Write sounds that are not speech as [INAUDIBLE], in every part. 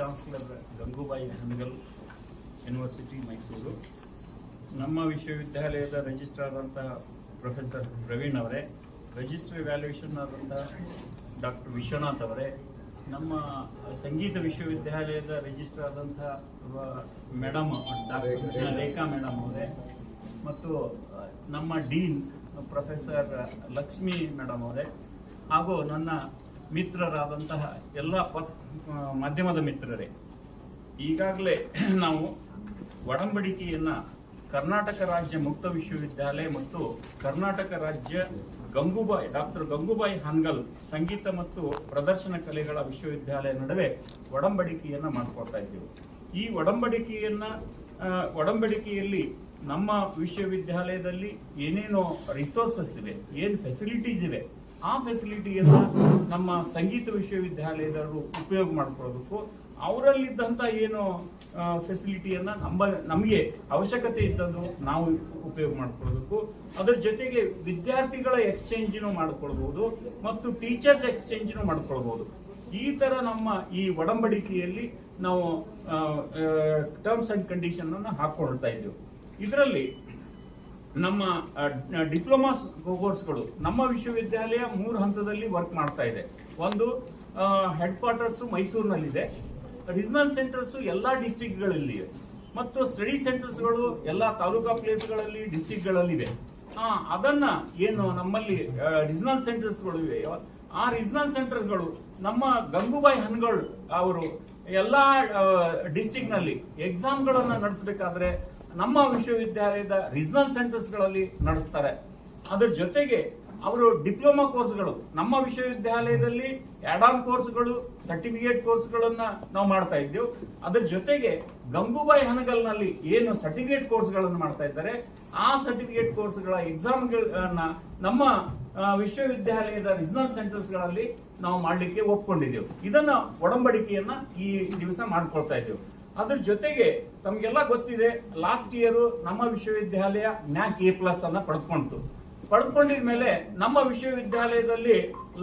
Chancellor Gangubai Hangal university Mysuru ನಮ್ಮ ವಿಶ್ವವಿದ್ಯಾಲಯದ registrar ಆದಂತಹ ಪ್ರೊಫೆಸರ್ ಪ್ರವೀಣ್ ಅವರೇ ರಿಜಿಸ್ಟರ್ ವ್ಯಾಲ್ಯೂಯೇಷನ್ ಆದಂತಹ ಡಾಕ್ಟರ್ ವಿಶ್ವನಾಥ್ ಅವರೇ, ನಮ್ಮ ಸಂಗೀತ ವಿಶ್ವವಿದ್ಯಾಲಯದ ರಿಜಿಸ್ಟರ್ ಆದಂಥ ಮೇಡಮ್ ಡಾಕ್ಟರ್ ರೇಖಾ ಮೇಡಮ್ ಅವರೇ, ಮತ್ತು ನಮ್ಮ ಡೀನ್ ಪ್ರೊಫೆಸರ್ ಲಕ್ಷ್ಮಿ ಮೇಡಮ್ ಅವರೇ, ಹಾಗೂ ನನ್ನ ಮಿತ್ರರಾದಂತಹ ಎಲ್ಲ ಪತ್ ಮಾಧ್ಯಮದ ಮಿತ್ರರೇ, ಈಗಾಗಲೇ [CLEARS THROAT] ನಾವು ಒಡಂಬಡಿಕೆಯನ್ನು ಕರ್ನಾಟಕ ರಾಜ್ಯ ಮುಕ್ತ ವಿಶ್ವವಿದ್ಯಾಲಯ ಮತ್ತು ಕರ್ನಾಟಕ ರಾಜ್ಯ ಗಂಗೂಬಾಯಿ, ಡಾಕ್ಟರ್ ಗಂಗೂಬಾಯಿ ಹಾನ್ಗಲ್ ಸಂಗೀತ ಮತ್ತು ಪ್ರದರ್ಶನ ಕಲೆಗಳ ವಿಶ್ವವಿದ್ಯಾಲಯ ನಡುವೆ ಒಡಂಬಡಿಕೆಯನ್ನು ಮಾಡಿಕೊಡ್ತಾ ಇದ್ದೀವಿ. ಈ ಒಡಂಬಡಿಕೆಯನ್ನು ಒಡಂಬಡಿಕೆಯಲ್ಲಿ ನಮ್ಮ ವಿಶ್ವವಿದ್ಯಾಲಯದಲ್ಲಿ ಏನೇನೋ ರಿಸೋರ್ಸಸ್ ಇವೆ, ಏನು ಫೆಸಿಲಿಟೀಸ್ ಇವೆ, ಆ ಫೆಸಿಲಿಟಿಯನ್ನು ನಮ್ಮ ಸಂಗೀತ ವಿಶ್ವವಿದ್ಯಾಲಯದವರು ಉಪಯೋಗ ಮಾಡ್ಕೊಳ್ಳೋದಕ್ಕೂ ಅವರಲ್ಲಿದ್ದಂಥ ಏನು ಫೆಸಿಲಿಟಿಯನ್ನು ನಮ್ಮ, ನಮಗೆ ಅವಶ್ಯಕತೆ ಇದ್ದದ್ದು ನಾವು ಉಪಯೋಗ ಮಾಡ್ಕೊಳ್ಳೋದಕ್ಕೂ, ಅದರ ಜೊತೆಗೆ ವಿದ್ಯಾರ್ಥಿಗಳ ಎಕ್ಸ್ಚೇಂಜಿನೂ ಮಾಡ್ಕೊಳ್ಬೋದು ಮತ್ತು ಟೀಚರ್ಸ್ ಎಕ್ಸ್ಚೇಂಜಿನೂ ಮಾಡ್ಕೊಳ್ಬೋದು. ಈ ಥರ ನಮ್ಮ ಈ ಒಡಂಬಡಿಕೆಯಲ್ಲಿ ನಾವು ಟರ್ಮ್ಸ್ ಆ್ಯಂಡ್ ಕಂಡೀಷನ್ ಅನ್ನು ಹಾಕೊಳ್ತಾ ಇದ್ದೇವೆ. ಇದರಲ್ಲಿ ನಮ್ಮ ಡಿಪ್ಲೊಮಾ ಕೋರ್ಸ್ಗಳು ನಮ್ಮ ವಿಶ್ವವಿದ್ಯಾಲಯ ಮೂರು ಹಂತದಲ್ಲಿ ವರ್ಕ್ ಮಾಡ್ತಾ ಇದೆ. ಒಂದು ಹೆಡ್ ಕ್ವಾರ್ಟರ್ಸ್ ಮೈಸೂರಿನಲ್ಲಿದೆ. ರೀಜನಲ್ ಸೆಂಟರ್ಸ್ ಎಲ್ಲ ಡಿಸ್ಟಿಕ್ಗಳಲ್ಲಿ ಮತ್ತು ಸ್ಟಡಿ ಸೆಂಟರ್ಸ್ಗಳು ಎಲ್ಲ ತಾಲೂಕಾ ಪ್ಲೇಸ್ಗಳಲ್ಲಿ ಡಿಸ್ಟಿಕ್ಗಳಲ್ಲಿವೆ ಅದನ್ನ ಏನು ನಮ್ಮಲ್ಲಿ ರೀಜನಲ್ ಸೆಂಟರ್ಸ್ಗಳು ಇವೆ. ಆ ರೀಜನಲ್ ಸೆಂಟರ್ಗಳು ನಮ್ಮ ಗಂಗೂಬಾಯಿ ಹನ್ಗಳು ಅವರು ಎಲ್ಲ ಡಿಸ್ಟಿಕ್ನಲ್ಲಿ ಎಕ್ಸಾಮ್ಗಳನ್ನ ನಡೆಸಬೇಕಾದ್ರೆ ನಮ್ಮ ವಿಶ್ವವಿದ್ಯಾಲಯದ ರೀಜನಲ್ ಸೆಂಟರ್ಸ್ಗಳಲ್ಲಿ ನಡೆಸ್ತಾರೆ. ಅದರ ಜೊತೆಗೆ ಅವರು ಡಿಪ್ಲೊಮಾ ಕೋರ್ಸ್ಗಳು ನಮ್ಮ ವಿಶ್ವವಿದ್ಯಾಲಯದಲ್ಲಿ ಆನ್ ಕೋರ್ಸ್ಗಳು ಸರ್ಟಿಫಿಕೇಟ್ ಕೋರ್ಸ್ಗಳನ್ನ ನಾವು ಮಾಡ್ತಾ ಇದ್ದೇವೆ. ಅದರ ಜೊತೆಗೆ ಗಂಗೂಬಾಯಿ ಹನಗಲ್ನಲ್ಲಿ ಏನು ಸರ್ಟಿಫಿಕೇಟ್ ಕೋರ್ಸ್ಗಳನ್ನು ಮಾಡ್ತಾ ಇದ್ದಾರೆ, ಆ ಸರ್ಟಿಫಿಕೇಟ್ ಕೋರ್ಸ್ಗಳ ಎಕ್ಸಾಮ್ಗಳನ್ನ ನಮ್ಮ ವಿಶ್ವವಿದ್ಯಾಲಯದ ರೀಜನಲ್ ಸೆಂಟರ್ಸ್ಗಳಲ್ಲಿ ನಾವು ಮಾಡಲಿಕ್ಕೆ ಒಪ್ಕೊಂಡಿದ್ದೇವೆ. ಇದನ್ನ ಒಡಂಬಡಿಕೆಯನ್ನ ಈ ದಿವಸ ಮಾಡ್ಕೊಳ್ತಾ ಇದ್ದೇವೆ. ಅದ್ರ ಜೊತೆಗೆ ತಮಗೆಲ್ಲ ಗೊತ್ತಿದೆ ಲಾಸ್ಟ್ ಇಯರ್ ನಮ್ಮ ವಿಶ್ವವಿದ್ಯಾಲಯ ನ್ಯಾಕ್ ಎ ಪ್ಲಸ್ ಅನ್ನ ಪಡೆದುಕೊಂತು ಪಡೆದುಕೊಂಡಿದ್ಮೇಲೆ ನಮ್ಮ ವಿಶ್ವವಿದ್ಯಾಲಯದಲ್ಲಿ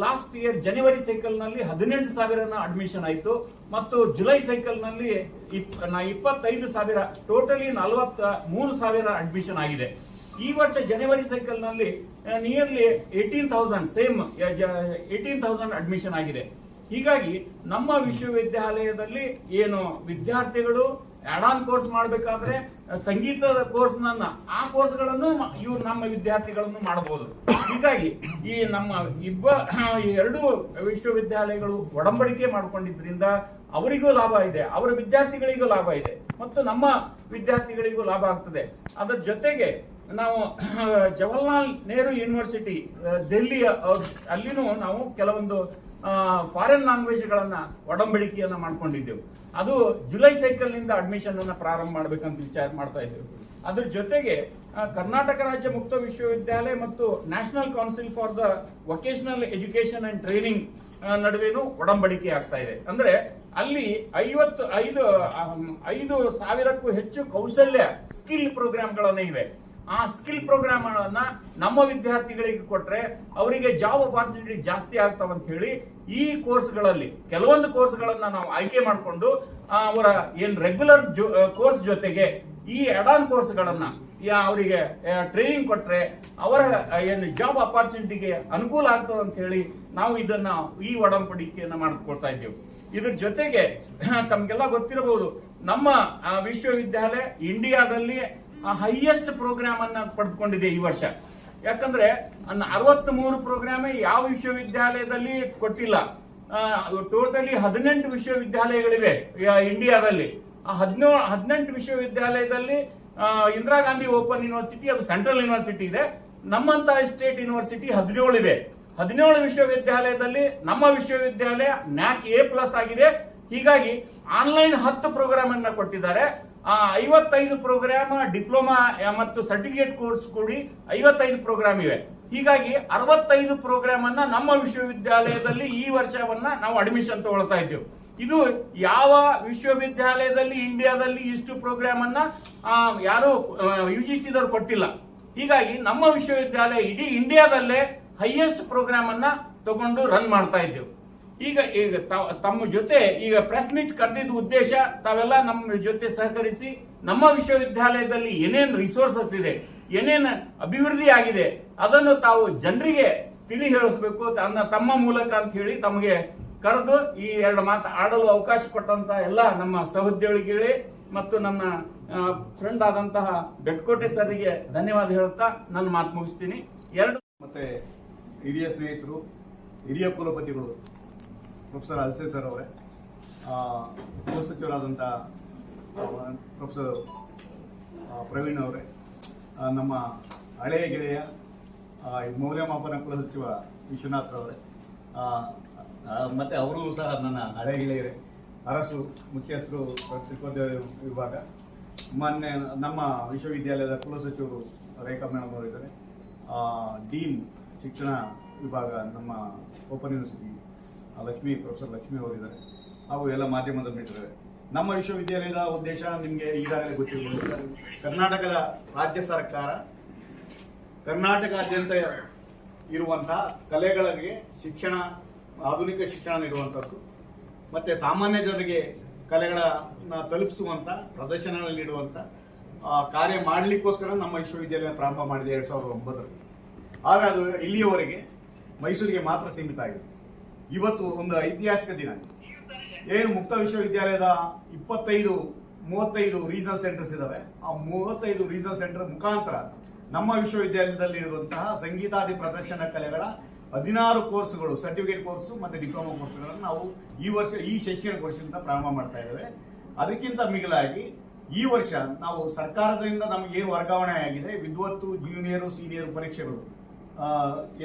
ಲಾಸ್ಟ್ ಇಯರ್ ಜನವರಿ ಸೈಕಲ್ನಲ್ಲಿ ಹದಿನೆಂಟು ಸಾವಿರನ ಅಡ್ಮಿಷನ್ ಆಯಿತು. ಮತ್ತು ಜುಲೈ ಸೈಕಲ್ನಲ್ಲಿ ಇಪ್ಪತ್ತೈದು ಸಾವಿರ ಟೋಟಲಿ ನಲವತ್ತ ಮೂರು ಸಾವಿರ ಅಡ್ಮಿಷನ್ ಆಗಿದೆ. ಈ ವರ್ಷ ಜನವರಿ ಸೈಕಲ್ನಲ್ಲಿ nearly eighteen thousand same eighteen thousand admission ಆಗಿದೆ. ಹೀಗಾಗಿ ನಮ್ಮ ವಿಶ್ವವಿದ್ಯಾಲಯದಲ್ಲಿ ಏನು ವಿದ್ಯಾರ್ಥಿಗಳು ಆನ್ ಕೋರ್ಸ್ ಮಾಡಬೇಕಾದ್ರೆ, ಸಂಗೀತದ ಕೋರ್ಸ್ ನನ್ನ ಆ ಕೋರ್ಸ್ಗಳನ್ನು ಇವ್ರು ನಮ್ಮ ವಿದ್ಯಾರ್ಥಿಗಳನ್ನು ಮಾಡಬಹುದು ಹೀಗಾಗಿ ಈ ನಮ್ಮ ಇಬ್ಬ ಎರಡು ವಿಶ್ವವಿದ್ಯಾಲಯಗಳು ಒಡಂಬಡಿಕೆ ಮಾಡಿಕೊಂಡಿದ್ರಿಂದ ಅವರಿಗೂ ಲಾಭ ಇದೆ, ಅವರ ವಿದ್ಯಾರ್ಥಿಗಳಿಗೂ ಲಾಭ ಇದೆ, ಮತ್ತು ನಮ್ಮ ವಿದ್ಯಾರ್ಥಿಗಳಿಗೂ ಲಾಭ ಆಗ್ತದೆ. ಅದರ ಜೊತೆಗೆ ನಾವು, ಜವಾಹರ್ಲಾಲ್ ನೆಹರು ಯೂನಿವರ್ಸಿಟಿ ದೆಹಲಿಯ ಅಲ್ಲಿನೂ ನಾವು ಕೆಲವೊಂದು ಫಾರಿನ್ ಲ್ಯಾಂಗ್ವೇಜ್ಗಳನ್ನು ಒಡಂಬಡಿಕೆಯನ್ನ ಮಾಡ್ಕೊಂಡಿದ್ದೆವು. ಅದು ಜುಲೈ ಸೈಕಲ್ನಿಂದ ಅಡ್ಮಿಷನ್ ಅನ್ನ ಪ್ರಾರಂಭ ಮಾಡ್ಬೇಕಂತ ವಿಚಾರ ಮಾಡ್ತಾ ಇದ್ದೆವು. ಅದ್ರ ಜೊತೆಗೆ ಕರ್ನಾಟಕ ರಾಜ್ಯ ಮುಕ್ತ ವಿಶ್ವವಿದ್ಯಾಲಯ ಮತ್ತು national council for the vocational education and training ನಡುವೆನೂ ಒಡಂಬಡಿಕೆ ಆಗ್ತಾ ಇದೆ. ಅಂದ್ರೆ ಅಲ್ಲಿ ಐವತ್ತು ಐದು ಐದು ಸಾವಿರಕ್ಕೂ ಹೆಚ್ಚು ಕೌಶಲ್ಯ ಸ್ಕಿಲ್ ಪ್ರೋಗ್ರಾಮ್ಗಳನ್ನ ಇವೆ. ಆ ಸ್ಕಿಲ್ ಪ್ರೋಗ್ರಾಮ್ ಗಳನ್ನ ನಮ್ಮ ವಿದ್ಯಾರ್ಥಿಗಳಿಗೆ ಕೊಟ್ರೆ ಅವರಿಗೆ ಜಾಬ್ ಅಪಾರ್ಚುನಿಟಿ ಜಾಸ್ತಿ ಆಗ್ತಾವ ಅಂತ ಹೇಳಿ ಈ ಕೋರ್ಸ್ಗಳಲ್ಲಿ, ಕೆಲವೊಂದು ಕೋರ್ಸ್ಗಳನ್ನ ನಾವು ಆಯ್ಕೆ ಮಾಡಿಕೊಂಡು ಅವರ ಏನ್ ರೆಗ್ಯುಲರ್ ಕೋರ್ಸ್ ಜೊತೆಗೆ ಈ ಅಡಾನ್ ಕೋರ್ಸ್ಗಳನ್ನ ಅವರಿಗೆ ಟ್ರೈನಿಂಗ್ ಕೊಟ್ರೆ ಅವರ ಏನು ಜಾಬ್ ಅಪಾರ್ಚುನಿಟಿಗೆ ಅನುಕೂಲ ಆಗ್ತದೆ ಅಂತ ಹೇಳಿ ನಾವು ಇದನ್ನ ಈ ಒಡಂಬಡಿಕೆಯನ್ನ ಮಾಡ್ಕೊಳ್ತಾ ಇದ್ದೇವೆ. ಇದ್ರ ಜೊತೆಗೆ ತಮ್ಗೆಲ್ಲ ಗೊತ್ತಿರಬಹುದು, ನಮ್ಮ ವಿಶ್ವವಿದ್ಯಾಲಯ ಇಂಡಿಯಾದಲ್ಲಿ ಹೈಯೆಸ್ಟ್ ಪ್ರೋಗ್ರಾಮ್ ಅನ್ನ ಪಡೆದುಕೊಂಡಿದೆ ಈ ವರ್ಷ. ಯಾಕಂದ್ರೆ ಅರವತ್ತ್ ಮೂರು ಪ್ರೋಗ್ರಾಮ್ ಯಾವ ವಿಶ್ವವಿದ್ಯಾಲಯದಲ್ಲಿ ಕೊಟ್ಟಿಲ್ಲ. ಟೋಟಲಿ ಹದಿನೆಂಟು ವಿಶ್ವವಿದ್ಯಾಲಯಗಳಿವೆ ಇಂಡಿಯಾದಲ್ಲಿ ಆ ಹದಿನೇಳು ಹದಿನೆಂಟು ವಿಶ್ವವಿದ್ಯಾಲಯದಲ್ಲಿ ಆ, ಇಂದಿರಾ ಗಾಂಧಿ ಓಪನ್ ಯೂನಿವರ್ಸಿಟಿ ಅದು ಸೆಂಟ್ರಲ್ ಯೂನಿವರ್ಸಿಟಿ ಇದೆ. ನಮ್ಮಂತ ಸ್ಟೇಟ್ ಯೂನಿವರ್ಸಿಟಿ ಹದಿನೇಳು ಇದೆ ಹದಿನೇಳು ವಿಶ್ವವಿದ್ಯಾಲಯದಲ್ಲಿ ನಮ್ಮ ವಿಶ್ವವಿದ್ಯಾಲಯ ನ್ಯಾಕ್ ಎ ಪ್ಲಸ್ ಆಗಿದೆ. ಹೀಗಾಗಿ ಆನ್ಲೈನ್ ಹತ್ತು ಪ್ರೋಗ್ರಾಮ್ ಅನ್ನ ಕೊಟ್ಟಿದ್ದಾರೆ. ಆ ಐವತ್ತೈದು ಪ್ರೋಗ್ರಾಮ್, ಡಿಪ್ಲೊಮಾ ಮತ್ತು ಸರ್ಟಿಫಿಕೇಟ್ ಕೋರ್ಸ್ ಕೂಡಿ ಐವತ್ತೈದು ಪ್ರೋಗ್ರಾಮ್ ಇವೆ. ಹೀಗಾಗಿ ಅರವತ್ತೈದು ಪ್ರೋಗ್ರಾಮ್ ಅನ್ನ ನಮ್ಮ ವಿಶ್ವವಿದ್ಯಾಲಯದಲ್ಲಿ ಈ ವರ್ಷವನ್ನ ನಾವು ಅಡ್ಮಿಷನ್ ತಗೊಳ್ತಾ ಇದ್ದೇವೆ. ಇದು ಯಾವ ವಿಶ್ವವಿದ್ಯಾಲಯದಲ್ಲಿ, ಇಂಡಿಯಾದಲ್ಲಿ ಇಷ್ಟು ಪ್ರೋಗ್ರಾಮ್ ಅನ್ನ ಯಾರು ಯು ಜಿ ಕೊಟ್ಟಿಲ್ಲ. ಹೀಗಾಗಿ ನಮ್ಮ ವಿಶ್ವವಿದ್ಯಾಲಯ ಇಡೀ ಇಂಡಿಯಾದಲ್ಲೇ ಹೈಯೆಸ್ಟ್ ಪ್ರೋಗ್ರಾಮ್ ಅನ್ನ ತಗೊಂಡು ರನ್ ಮಾಡ್ತಾ ಇದ್ದೇವೆ. ಈಗ ಈಗ ತಮ್ಮ ಜೊತೆ ಈಗ ಪ್ರೆಸ್ ಮೀಟ್ ಕರೆದಿದ್ದ ಉದ್ದೇಶ ತಾವೆಲ್ಲ ನಮ್ಮ ಜೊತೆ ಸಹಕರಿಸಿ ನಮ್ಮ ವಿಶ್ವವಿದ್ಯಾಲಯದಲ್ಲಿ ಏನೇನು ರಿಸೋರ್ಸಸ್ ಇದೆ, ಏನೇನು ಅಭಿವೃದ್ಧಿ ಆಗಿದೆ ಅದನ್ನು ತಾವು ಜನರಿಗೆ ತಿಳಿ ಹೇಳಿಸ್ಬೇಕು ತಮ್ಮ ಮೂಲಕ ಅಂತ ಹೇಳಿ ತಮಗೆ ಕರೆದು ಈ ಎರಡು ಮಾತು ಆಡಲು ಅವಕಾಶ ಕೊಟ್ಟಂತ ಎಲ್ಲ ನಮ್ಮ ಸಹೋದ್ಯೋಗಿಗಳೇ ಮತ್ತು ನನ್ನ ಫ್ರೆಂಡ್ ಆದಂತಹ ಬೆಟ್ಕೋಟೆ ಸರ್ಗೆ ಧನ್ಯವಾದ ಹೇಳುತ್ತಾ ನನ್ನ ಮಾತು ಮುಗಿಸ್ತೀನಿ. ಎರಡು ಮತ್ತೆ ಹಿರಿಯ ಸ್ನೇಹಿತರು, ಹಿರಿಯ ಕುಲಪತಿಗಳು ಪ್ರೊಫೆಸರ್ ಅಲ್ಸೆ ಸರ್ ಅವರೇ. ಆ, ಗೃಹ ಸಚಿವರಾದಂಥ ಆ, ಪ್ರೊಫೆಸರ್ ಪ್ರವೀಣ್ ಅವರೇ. ನಮ್ಮ ಹಳೆಯ ಗೆಳೆಯ ಮೌಲ್ಯಮಾಪನ ಕುಲ ಸಚಿವ ವಿಶ್ವನಾಥ್ ಅವರೇ. ಮತ್ತು ಅವರು ಸಹ ನನ್ನ ಹಳೆಯ ಗೆಳೆಯರೇ. ಅರಸು ಮುಖ್ಯಸ್ಥರು ತ್ರಿಕೋದ್ಯ ವಿಭಾಗ. ಮೊನ್ನೆ ನಮ್ಮ ವಿಶ್ವವಿದ್ಯಾಲಯದ ಕುಲಸಚಿವರು ರೇಖಾ ಮೇಡಮ್ ಅವರಿದ್ದಾರೆ ಡೀನ್ ಶಿಕ್ಷಣ ವಿಭಾಗ ನಮ್ಮ open university Lakshmi, professor Lakshmi ಅವರಿದ್ದಾರೆ. ಹಾಗೂ ಎಲ್ಲ ಮಾಧ್ಯಮದಲ್ಲಿ ಮಿತ್ರರೇ ನಮ್ಮ ವಿಶ್ವವಿದ್ಯಾಲಯದ ಉದ್ದೇಶ ನಿಮಗೆ ಈಗಾಗಲೇ ಗೊತ್ತಿರಬಹುದು ಕರ್ನಾಟಕದ ರಾಜ್ಯ ಸರ್ಕಾರ ಕರ್ನಾಟಕಾದ್ಯಂತ ಇರುವಂತಹ ಕಲೆಗಳಿಗೆ ಶಿಕ್ಷಣ, ಆಧುನಿಕ ಶಿಕ್ಷಣ ನೀಡುವಂಥದ್ದು, ಮತ್ತು ಸಾಮಾನ್ಯ ಜನರಿಗೆ ಕಲೆಗಳನ್ನ ತಲುಪಿಸುವಂಥ, ಪ್ರದರ್ಶನಗಳಲ್ಲಿ ನೀಡುವಂಥ ಕಾರ್ಯ ಮಾಡಲಿಕ್ಕೋಸ್ಕರ ನಮ್ಮ ವಿಶ್ವವಿದ್ಯಾಲಯ ಪ್ರಾರಂಭ ಮಾಡಿದೆ ಎರಡು ಸಾವಿರದ ಒಂಬತ್ತರಲ್ಲಿ. ಆಗ ಅದು ಇಲ್ಲಿಯವರೆಗೆ ಮೈಸೂರಿಗೆ ಮಾತ್ರ ಸೀಮಿತ ಆಗಿದೆ. ಇವತ್ತು ಒಂದು ಐತಿಹಾಸಿಕ ದಿನ. ಏನು ಮುಕ್ತ ವಿಶ್ವವಿದ್ಯಾಲಯದ ಇಪ್ಪತ್ತೈದು, ಮೂವತ್ತೈದು ರೀಜನಲ್ ಸೆಂಟರ್ಸ್ ಇದ್ದಾವೆ ಆ ಮೂವತ್ತೈದು ರೀಜನಲ್ ಸೆಂಟರ್ ಮುಖಾಂತರ ನಮ್ಮ ವಿಶ್ವವಿದ್ಯಾಲಯದಲ್ಲಿ ಇರುವಂತಹ ಸಂಗೀತಾದಿ ಪ್ರದರ್ಶನ ಕಲೆಗಳ ಹದಿನಾರು ಕೋರ್ಸ್ಗಳು ಸರ್ಟಿಫಿಕೇಟ್ ಕೋರ್ಸ್ ಮತ್ತೆ ಡಿಪ್ಲೊಮಾ ಕೋರ್ಸ್ಗಳನ್ನು ನಾವು ಈ ವರ್ಷ, ಈ ಶೈಕ್ಷಣಿಕ ವರ್ಷದಿಂದ ಪ್ರಾರಂಭ ಮಾಡ್ತಾ ಇದ್ದೇವೆ. ಅದಕ್ಕಿಂತ ಮಿಗಿಲಾಗಿ ಈ ವರ್ಷ ನಾವು ಸರ್ಕಾರದಿಂದ ನಮಗೆ ಏನು ವರ್ಗಾವಣೆ ಆಗಿದೆ, ವಿದ್ವತ್ತು ಜೂನಿಯರು ಸೀನಿಯರ್ ಪರೀಕ್ಷೆಗಳು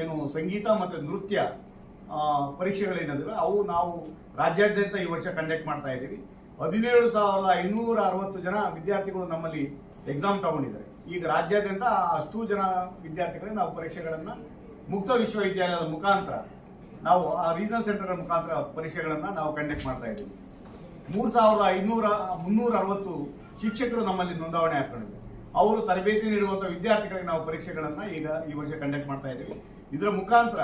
ಏನು ಸಂಗೀತ ಮತ್ತು ನೃತ್ಯ ಪರೀಕ್ಷೆಗಳೇನಿದಾವೆ ಅವು ನಾವು ರಾಜ್ಯಾದ್ಯಂತ ಈ ವರ್ಷ ಕಂಡಕ್ಟ್ ಮಾಡ್ತಾ ಇದ್ದೀವಿ. ಹದಿನೇಳು ಸಾವಿರದ ಐನೂರ ಅರವತ್ತು ಜನ ವಿದ್ಯಾರ್ಥಿಗಳು ನಮ್ಮಲ್ಲಿ ಎಕ್ಸಾಮ್ ತಗೊಂಡಿದ್ದಾರೆ. ಈಗ ರಾಜ್ಯಾದ್ಯಂತ ಅಷ್ಟು ಜನ ವಿದ್ಯಾರ್ಥಿಗಳಿಗೆ ನಾವು ಪರೀಕ್ಷೆಗಳನ್ನ ಮುಕ್ತ ವಿಶ್ವವಿದ್ಯಾಲಯದ ಮುಖಾಂತರ, ನಾವು ಆ ರೀಜನಲ್ ಸೆಂಟರ್ ಮುಖಾಂತರ ಪರೀಕ್ಷೆಗಳನ್ನ ನಾವು ಕಂಡಕ್ಟ್ ಮಾಡ್ತಾ ಇದ್ದೀವಿ. ಮೂರು ಸಾವಿರದ ಐನೂರ, ಮುನ್ನೂರ ಅರವತ್ತು ಶಿಕ್ಷಕರು ನಮ್ಮಲ್ಲಿ ನೋಂದಾವಣೆ ಹಾಕೊಂಡಿದ್ದಾರೆ ಅವರು ತರಬೇತಿ ನೀಡುವಂತಹ ವಿದ್ಯಾರ್ಥಿಗಳಿಗೆ ನಾವು ಪರೀಕ್ಷೆಗಳನ್ನ ಈಗ ಈ ವರ್ಷ ಕಂಡಕ್ಟ್ ಮಾಡ್ತಾ ಇದ್ದೀವಿ. ಇದರ ಮುಖಾಂತರ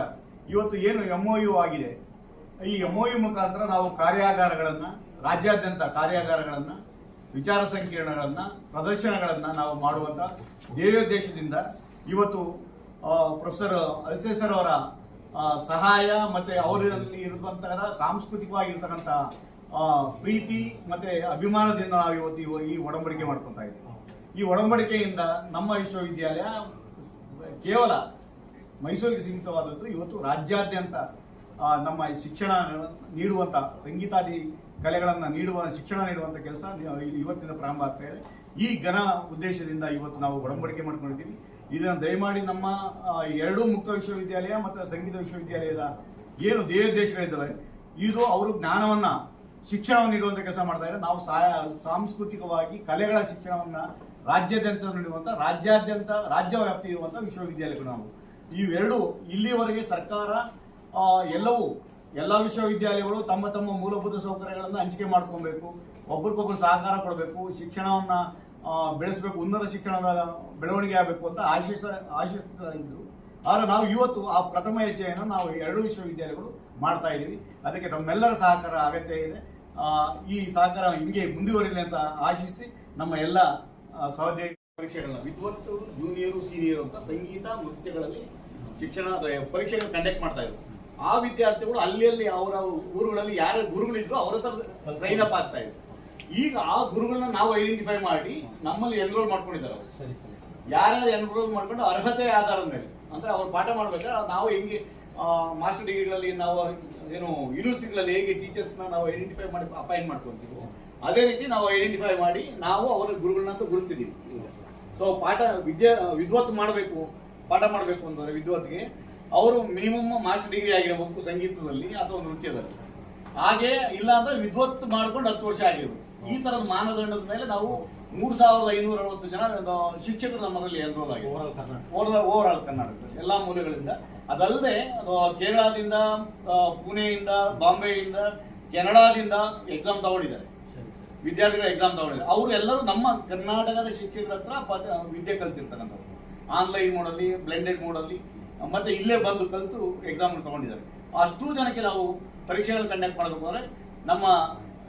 ಇವತ್ತು ಏನು ಎಂಒಯು ಆಗಿದೆ? ಈ ಎಂಒಯು ಮುಖಾಂತರ ನಾವು ಕಾರ್ಯಾಗಾರಗಳನ್ನು, ರಾಜ್ಯಾದ್ಯಂತ ಕಾರ್ಯಾಗಾರಗಳನ್ನು, ವಿಚಾರ ಸಂಕೀರ್ಣಗಳನ್ನು, ಪ್ರದರ್ಶನಗಳನ್ನ ನಾವು ಮಾಡುವಂತ ಧ್ಯೇಯೋದ್ದೇಶದಿಂದ ಇವತ್ತು ಪ್ರೊಫೆಸರ್ ಪ್ರೊಫೆಸರ್ ಅಲ್ಸೇಸರ್ ಅವರ ಸಹಾಯ ಮತ್ತೆ ಅವರಲ್ಲಿ ಇರುವಂತಹ ಸಾಂಸ್ಕೃತಿಕವಾಗಿರ್ತಕ್ಕಂಥ ಪ್ರೀತಿ ಮತ್ತೆ ಅಭಿಮಾನದಿಂದ ನಾವು ಇವತ್ತು ಇವ- ಈ ಒಡಂಬಡಿಕೆ ಮಾಡ್ಕೊತಾ ಇದ್ದೀವಿ. ಈ ಒಡಂಬಡಿಕೆಯಿಂದ ನಮ್ಮ ವಿಶ್ವವಿದ್ಯಾಲಯ ಕೇವಲ ಮೈಸೂರಿಗೆ ಸೀಮಿತವಾದದ್ದು ಇವತ್ತು ರಾಜ್ಯಾದ್ಯಂತ ನಮ್ಮ ಶಿಕ್ಷಣ ನೀಡುವಂತ, ಸಂಗೀತಾದಿ ಕಲೆಗಳನ್ನು ನೀಡುವ, ಶಿಕ್ಷಣ ನೀಡುವಂತ ಕೆಲಸ ಇವತ್ತಿನ ಪ್ರಾರಂಭ ಆಗ್ತಾ ಇದೆ. ಈ ಘನ ಉದ್ದೇಶದಿಂದ ಇವತ್ತು ನಾವು ಒಡಂಬಡಿಕೆ ಮಾಡ್ಕೊಂಡಿದ್ದೀವಿ. ಇದನ್ನು ದಯಮಾಡಿ ನಮ್ಮ ಎರಡು ಮುಕ್ತ ವಿಶ್ವವಿದ್ಯಾಲಯ ಮತ್ತು ಸಂಗೀತ ವಿಶ್ವವಿದ್ಯಾಲಯದ ಏನು ದೇಹೋದ್ದೇಶಗಳಿದ್ದಾವೆ ಇದು ಅವರು ಜ್ಞಾನವನ್ನು, ಶಿಕ್ಷಣವನ್ನು ನೀಡುವಂತ ಕೆಲಸ ಮಾಡ್ತಾ ಇದ್ದಾರೆ. ನಾವು ಸಾಂಸ್ಕೃತಿಕವಾಗಿ ಕಲೆಗಳ ಶಿಕ್ಷಣವನ್ನ ರಾಜ್ಯಾದ್ಯಂತ ನೀಡುವಂತ, ರಾಜ್ಯಾದ್ಯಂತ ರಾಜ್ಯ ವ್ಯಾಪ್ತಿ ಇರುವಂಥ ವಿಶ್ವವಿದ್ಯಾಲಯಗಳು ನಾವು. ಇವೆರಡು ಇಲ್ಲಿವರೆಗೆ ಸರ್ಕಾರ ಎಲ್ಲವೂ ಎಲ್ಲ ವಿಶ್ವವಿದ್ಯಾಲಯಗಳು ತಮ್ಮ ತಮ್ಮ ಮೂಲಭೂತ ಸೌಕರ್ಯಗಳನ್ನು ಹಂಚಿಕೆ ಮಾಡ್ಕೊಬೇಕು. ಒಬ್ರಿಗೊಬ್ರು ಸಹಕಾರ ಕೊಡಬೇಕು, ಶಿಕ್ಷಣವನ್ನ ಬೆಳೆಸಬೇಕು, ಉನ್ನತ ಶಿಕ್ಷಣದ ಬೆಳವಣಿಗೆ ಆಗಬೇಕು ಅಂತ ಆಶಿಸ, ಆಶಿಸ್ತಾ ಇದ್ರು. ಆದ್ರೆ ನಾವು ಇವತ್ತು ಆ ಪ್ರಥಮ ಹೆಜ್ಜೆಯನ್ನು ನಾವು ಎರಡು ವಿಶ್ವವಿದ್ಯಾಲಯಗಳು ಮಾಡ್ತಾ ಇದ್ದೀವಿ. ಅದಕ್ಕೆ ತಮ್ಮೆಲ್ಲರ ಸಹಕಾರ ಅಗತ್ಯ ಇದೆ. ಈ ಸಹಕಾರ ಹಿಂಗೆ ಮುಂದುವರಿಲಿ ಅಂತ ಆಶಿಸಿ ನಮ್ಮ ಎಲ್ಲ ಸಹೋದ್ಯೋಗಿ ಪರೀಕ್ಷೆಗಳನ್ನ. ವಿದ್ವತ್ತು ಜೂನಿಯರು ಸೀನಿಯರು ಅಂತ ಸಂಗೀತ, ನೃತ್ಯಗಳಲ್ಲಿ ಶಿಕ್ಷಣ ಪರೀಕ್ಷೆಗಳು ಕಂಡಕ್ಟ್ ಮಾಡ್ತಾ ಇದ್ರು. ಆ ವಿದ್ಯಾರ್ಥಿಗಳು ಅಲ್ಲಿ ಅಲ್ಲಿ ಅವರ ಊರುಗಳಲ್ಲಿ ಯಾರ ಗುರುಗಳಿದ್ರು ಅವರ ಹತ್ರ ಟ್ರೈನ್ ಅಪ್ ಆಗ್ತಾ ಇದ್ರು. ಈಗ ಆ ಗುರುಗಳನ್ನ ನಾವು ಐಡೆಂಟಿಫೈ ಮಾಡಿ ನಮ್ಮಲ್ಲಿ ಎನ್ರೋಲ್ ಮಾಡ್ಕೊಂಡಿದ್ದಾರೆ ಅವರು. ಯಾರ್ಯಾರು ಎನ್ರೋಲ್ ಮಾಡ್ಕೊಂಡು ಅರ್ಹತೆ ಆಧಾರದ ಮೇಲೆ ಅಂದ್ರೆ ಅವ್ರು ಪಾಠ ಮಾಡ್ಬೇಕಾದ್ರೆ ನಾವು ಹೆಂಗೆ ಮಾಸ್ಟರ್ ಡಿಗ್ರಿಗಳಲ್ಲಿ ನಾವು ಏನು ಯೂನಿವರ್ಸಿಟಿಗಳಲ್ಲಿ ಹೇಗೆ ಟೀಚರ್ಸ್ನ ನಾವು ಐಡೆಂಟಿಫೈ ಮಾಡಿ ಅಪಾಯಿಂಟ್ ಮಾಡ್ಕೊತೀವೋ ಅದೇ ರೀತಿ ನಾವು ಐಡೆಂಟಿಫೈ ಮಾಡಿ ನಾವು ಅವರ ಗುರುಗಳನ್ನ ಅಂತ ಗುರುತಿಸಿದೀವಿ. ಸೊ ಪಾಠ ವಿದ್ಯಾ ವಿದ್ವತ್ ಮಾಡಬೇಕು. ಪಾಠ ಮಾಡಬೇಕು ಅಂದ್ರೆ ವಿದ್ವತ್ಗೆ ಅವರು ಮಿನಿಮಮ್ ಮಾಸ್ಟರ್ ಡಿಗ್ರಿ ಆಗಿರಬೇಕು ಸಂಗೀತದಲ್ಲಿ ಅಥವಾ ನೃತ್ಯದಲ್ಲಿ. ಹಾಗೆ ಇಲ್ಲ ಅಂದ್ರೆ ವಿದ್ವತ್ ಮಾಡ್ಕೊಂಡು ಹತ್ತು ವರ್ಷ ಆಗಿರ್ಬೋದು ಈ ತರದ ಮಾನದಂಡದ ಮೇಲೆ ನಾವು ಮೂರ್ ಸಾವಿರದ ಐನೂರ ಅರವತ್ತು ಜನ ಶಿಕ್ಷಕರು ನಮ್ಮಲ್ಲಿ ಎನ್ರೋಲ್ ಆಗಿದೆ ಓವರ್ ಆಲ್ ಕರ್ನಾಟಕದಲ್ಲಿ ಎಲ್ಲಾ ಮೂಲೆಗಳಿಂದ. ಅದಲ್ಲದೆ ಅದು ಕೇರಳದಿಂದ ಪುಣೆಯಿಂದ ಬಾಂಬೆಯಿಂದ ಕೆನಡಾದಿಂದ ಎಕ್ಸಾಮ್ ತಗೊಂಡಿದ್ದಾರೆ. ವಿದ್ಯಾರ್ಥಿಗಳು ಎಕ್ಸಾಮ್ ತಗೊಂಡಿದ್ದಾರೆ. ಅವರು ಎಲ್ಲರೂ ನಮ್ಮ ಕರ್ನಾಟಕದ ಶಿಕ್ಷಕರ ಹತ್ರ ವಿದ್ಯೆ ಕಲ್ತಿರ್ತಕ್ಕಂಥವ್ರು. ಆನ್ಲೈನ್ ಮೋಡಲ್ಲಿ ಬ್ಲೆಂಡೆಡ್ ಮೋಡಲ್ಲಿ ಮತ್ತೆ ಇಲ್ಲೇ ಬಂದು ಕಲಿತು ಎಕ್ಸಾಮ್ ತಗೊಂಡಿದ್ದಾರೆ. ಅಷ್ಟು ಜನಕ್ಕೆ ನಾವು ಪರೀಕ್ಷೆಗಳನ್ನು ಕಂಡಕ್ಟ್ ಮಾಡಬೇಕು ಅಂದರೆ ನಮ್ಮ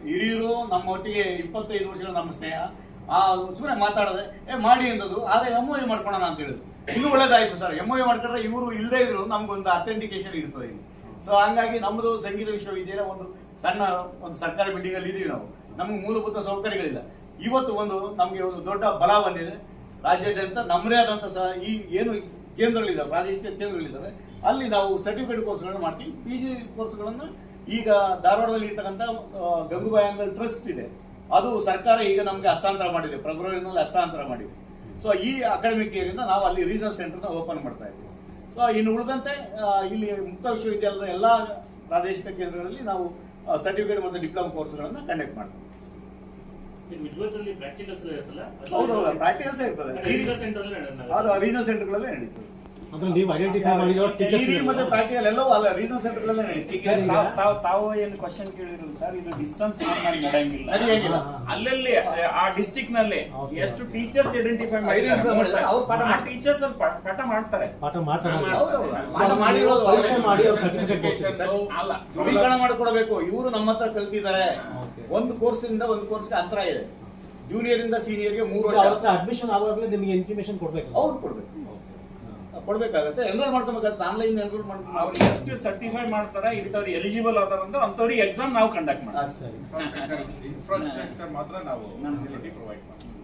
ಹಿರಿಯರು, ನಮ್ಮ ಒಟ್ಟಿಗೆ ಇಪ್ಪತ್ತೈದು ವರ್ಷಗಳ ನಮ್ಮ ಸ್ನೇಹ, ಆ ಸುಮ್ಮನೆ ಮಾತಾಡದೆ, ಏ, ಮಾಡಿ ಅಂದದ್ದು ಆದರೆ ಎಂ ಎ ಮಾಡ್ಕೊಳ್ಳೋಣ ಅಂತ ಹೇಳಿದ್ರು. ಇನ್ನೂ ಒಳ್ಳೇದಾಯಿತು ಸರ್. ಎಂ ಎ ಮಾಡ್ಕೊಂಡ್ರೆ ಇವರು ಇಲ್ಲದೇ ಇದ್ರು ನಮ್ಗೊಂದು ಅಥೆಂಟಿಕೇಶನ್ ಇರ್ತದೆ ಇಲ್ಲಿ. ಸೊ ಹಾಗಾಗಿ ನಮ್ಮದು ಸಂಗೀತ ವಿಶ್ವವಿದ್ಯಾಲಯ ಒಂದು ಸಣ್ಣ ಒಂದು ಸರ್ಕಾರಿ ಬಿಲ್ಡಿಂಗ್ ಅಲ್ಲಿ ಇದೀವಿ ನಾವು. ನಮ್ಗೆ ಮೂಲಭೂತ ಸೌಕರ್ಯಗಳಿಲ್ಲ. ಇವತ್ತು ಒಂದು ನಮಗೆ ಒಂದು ದೊಡ್ಡ ಬಲ ಬಂದಿದೆ. ರಾಜ್ಯಾದ್ಯಂತ ನಮ್ಮದೇ ಆದಂಥ ಈ ಏನು ಕೇಂದ್ರಗಳಿದ್ದಾವೆ ಪ್ರಾದೇಶಿಕ ಕೇಂದ್ರಗಳಿದ್ದಾವೆ ಅಲ್ಲಿ ನಾವು ಸರ್ಟಿಫಿಕೇಟ್ ಕೋರ್ಸ್ಗಳನ್ನು ಮಾಡ್ತೀವಿ. ಪಿ ಜಿ ಕೋರ್ಸ್ಗಳನ್ನು ಈಗ ಧಾರವಾಡದಲ್ಲಿ ಇರ್ತಕ್ಕಂಥ ಗಂಗೂಬಾಯಿ ಟ್ರಸ್ಟ್ ಇದೆ. ಅದು ಸರ್ಕಾರ ಈಗ ನಮಗೆ ಹಸ್ತಾಂತರ ಮಾಡಿದೆ. ಫೆಬ್ರವರಿನಲ್ಲಿ ಹಸ್ತಾಂತರ ಮಾಡಿದೆ. ಸೊ ಈ ಅಕಾಡೆಮಿಕ್ ಇಯರಿಂದ ನಾವು ಅಲ್ಲಿ ರೀಜನಲ್ ಸೆಂಟರ್ನ ಓಪನ್ ಮಾಡ್ತಾ ಇದ್ದೀವಿ. ಸೊ ಇನ್ನು ಉಳಿದಂತೆ ಇಲ್ಲಿ ಮುಕ್ತ ವಿಶ್ವವಿದ್ಯಾಲಯದ ಎಲ್ಲ ಪ್ರಾದೇಶಿಕ ಕೇಂದ್ರಗಳಲ್ಲಿ ನಾವು ಸರ್ಟಿಫಿಕೇಟ್ ಮತ್ತು ಡಿಪ್ಲೊಮಾ ಕೋರ್ಸ್ಗಳನ್ನು ಕಂಡಕ್ಟ್ ಮಾಡ್ತೀವಿ. ಪ್ರಾಕ್ಟಿಕಲ್ಸ್ ಇರುತ್ತಲ್ಲ? ಹೌದು ಹೌದು ಪ್ರಾಕ್ಟಿಕಲ್ಸ್ ಇರ್ತದೆ ಅದು ಸೆಂಟರ್. ಅದು ರೀಜನಲ್ ಸೆಂಟರ್ಗಳಲ್ಲೇ ನಡೀತದೆ. ಅಂದ್ರೆ ನೀವು ಐಡೆಂಟಿಫೈ ಮಾಡಿರೋ ಟೀಚರ್ಸ್ ಮತ್ತೆ ಪ್ರಾಕ್ಟಿಕಲ್ ಎಲ್ಲವೂ ಅಲ್ಲ ರೀಜನ್ ಸೆಂಟರ್ಗಳಲ್ಲೇ ನಡೀತದೆ ಈಗ? ತಾವ್- ತಾವ್- ಏನು ಕ್ವಶನ್ ಕೇಳಿದ್ರು? ಸರ್ ಇದು ಡಿಸ್ಟೆನ್ಸ್ ನಡೆಯಂಗಿಲ್ಲ. ನಡೆಯಂಗಿಲ್ಲ. ಅಲ್ಲಲ್ಲಿ ಆ ಡಿಸ್ಟ್ರಿಕ್ಟ್ನಲ್ಲಿ ಎಷ್ಟು ಟೀಚರ್ಸ್ ಐಡೆಂಟಿಫೈ ಮಾಡಿದ್ರು ಮಾಡ್ತಾರೆ, ಅವ್ರು ಪಾಠ ಆ ಟೀಚರ್ಸ್ ಪಾಠ ಮಾಡ್ತಾರೆ. ಪಾಠ ಮಾಡ್ತಾರೆ ಹೌದು, ಹೌದು. ಮಾಡ್ತಾರೆ. ಪಾಠ ಮಾಡಿರೋದು ಪರೀಕ್ಷೆ ಮಾಡಿ ಅವ್ರು. ಸರ್ಟಿಫಿಕೇಟ್ ಕೊಡ್ತಾರೆ ಅಲ್ಲ ದೃಢೀಕರಣ ಮಾಡಿಕೊಡಬೇಕು. ಇವರು ನಮ್ಮ ಹತ್ರ ಕಲ್ತಿದ್ದಾರೆ. ಒಂದು ಕೋರ್ಸ್ ಇಂದ ಒಂದು ಕೋರ್ಸ್ಗೆ ಅಂತರ ಇದೆ. ಜೂನಿಯರ್ ಇಂದ ಸೀನಿಯರ್ಗೆ ಮೂರು ವರ್ಷ. ಅಡ್ಮಿಷನ್ ಆಗುವಾಗಲೇ ನಿಮಗೆ ಇನ್ಫಾರ್ಮೇಶನ್ ಕೊಡ್ಬೇಕು. ಅವ್ರು ಕೊಡ್ಬೇಕು. ಕೊಡ್ಬೇಕಾಗತ್ತೆ. ಎನ್ರೋಲ್ ಮಾಡ್ಕೊಬೇಕಾಗತ್ತೆ. ಆನ್ಲೈನ್ ಎನ್ರೋಲ್ ಅವ್ರು ಮಾಡ್ಕೊಂಡು ಎಷ್ಟು ಸರ್ಟಿಫೈ ಮಾಡ್ತಾರೆ ಇಂಥವ್ರು ಎಲಿಜಿಬಲ್ ಆದಾರ ಅಂತ ಅಂಥವ್ರಿಗೆ ಎಕ್ಸಾಮ್ ನಾವು ಕಂಡಕ್ಟ್ ಮಾಡ್ತೀವಿ. ಸರಿ. ಇನ್ಫ್ರಾಸ್ಟ್ರಕ್ಚರ್ ಮಾತ್ರ ನಾವು ಫೆಸಿಲಿಟಿ ಪ್ರೊವೈಡ್ ಮಾಡ್ತೀವಿ.